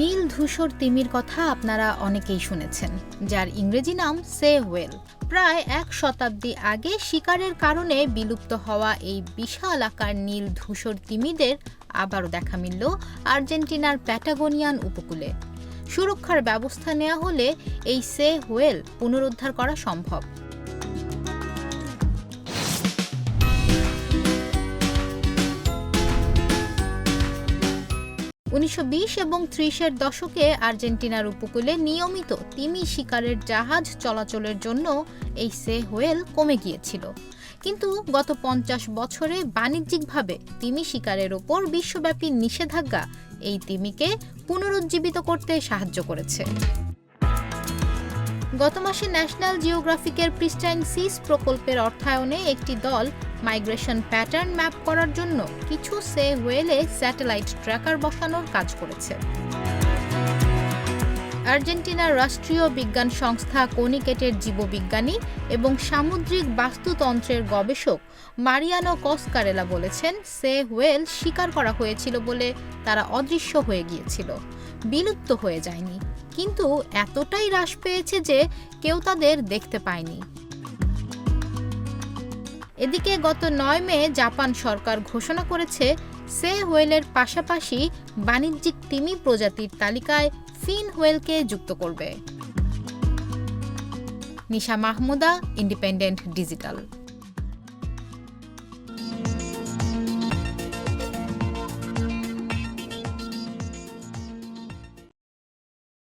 নীল ধূসর তিমির কথা আপনারা অনেকেই শুনেছেন, যার ইংরেজি নাম সে ওয়েল প্রায় এক শতাব্দী আগে শিকারের কারণে বিলুপ্ত হওয়া এই বিশাল আকার নীল ধূসর তিমিদের আবারও দেখা মিলল আর্জেন্টিনার প্যাটাগোনিয়ান উপকূলে। সুরক্ষার ব্যবস্থা নেওয়া হলে এই সে হোয়েল পুনরুদ্ধার করা সম্ভব। উনিশশো বিশ এবং ত্রিশের দশকে আর্জেন্টিনার উপকূলে নিয়মিত তিমি শিকারের জাহাজ চলাচলের জন্য এই সে হোয়েল কমে গিয়েছিল। কিন্তু গত পঞ্চাশ বছরে বাণিজ্যিকভাবে তিমি শিকারের ওপর বিশ্বব্যাপী নিষেধাজ্ঞা এই তিমিকে পুনরুজ্জীবিত করতে সাহায্য করেছে। গত মাসে ন্যাশনাল জিওগ্রাফিকের প্রিস্টাইন সিস প্রকল্পের অর্থায়নে একটি দল মাইগ্রেশন প্যাটার্ন ম্যাপ করার জন্য কিছু সে ওয়েলে স্যাটেলাইট ট্র্যাকার বসানোর কাজ করেছে। আর্জেন্টিনার রাষ্ট্রীয় বিজ্ঞান সংস্থা কোনিকেটের জীববিজ্ঞানী এবং সামুদ্রিক বাস্তুতন্ত্রের গবেষক মারিয়ানো কসকারেলা বলেছেন, সে হোয়েল শিকার করা হয়েছিল বলে তারা অদৃশ্য হয়ে গিয়েছিল। বিলুপ্ত হয়ে যায়নি। কিন্তু এতটাই হ্রাস পেয়েছে যে কেউ তাদের দেখতে পায়নি। এদিকে গত নয় মে জাপান সরকার ঘোষণা করেছে, সে হোয়েলের পাশাপাশি বাণিজ্যিক তিমি প্রজাতির তালিকায় ফিন হোয়েলকে যুক্ত করবে। Nisha Mahmuda, independent digital.